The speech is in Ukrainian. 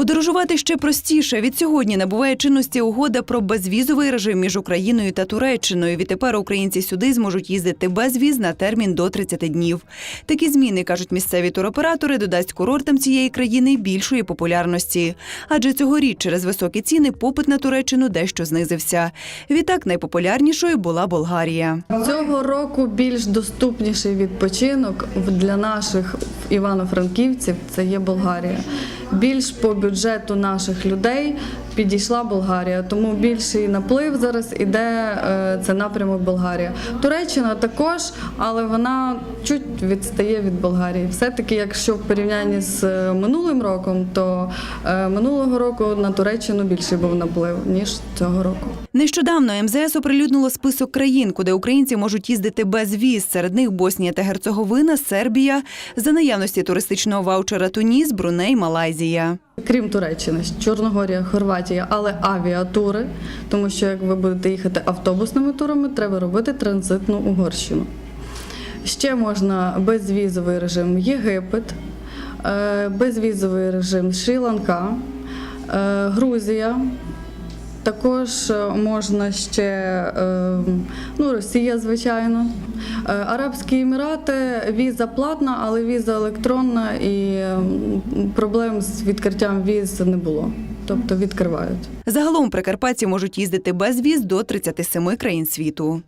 Подорожувати ще простіше. Від сьогодні набуває чинності угода про безвізовий режим між Україною та Туреччиною. Відтепер українці сюди зможуть їздити без віз на термін до 30 днів. Такі зміни, кажуть місцеві туроператори, додасть курортам цієї країни більшої популярності. Адже цьогоріч через високі ціни попит на Туреччину дещо знизився. Відтак найпопулярнішою була Болгарія. Цього року більш доступніший відпочинок для наших івано-франківців це є Болгарія. Більш по бюджету наших людей підійшла Болгарія, тому більший наплив зараз іде е, це напрямок Болгарія. Туреччина також, але вона чуть відстає від Болгарії. Все-таки, якщо в порівнянні з е, минулим роком, то е, минулого року на Туреччину більший був наплив ніж цього року. Нещодавно МЗС оприлюднило список країн, куди українці можуть їздити без віз. Серед них Боснія та Герцеговина, Сербія, за наявності туристичного ваучера Туніс, Бруней, Малайзія. Крім Туреччини, Чорногорія, Хорватія, але авіатури, тому що як ви будете їхати автобусними турами, треба робити транзитну Угорщину. Ще можна безвізовий режим Єгипет, е, безвізовий режим Шрі-Ланка, е, Грузія. Також е, можна ще е, ну, Росія, звичайно. Е, Арабські Емірати віза платна, але віза електронна і проблем з відкриттям віз не було. Тобто відкривають. Загалом прикарпатці можуть їздити без віз до 37 країн світу.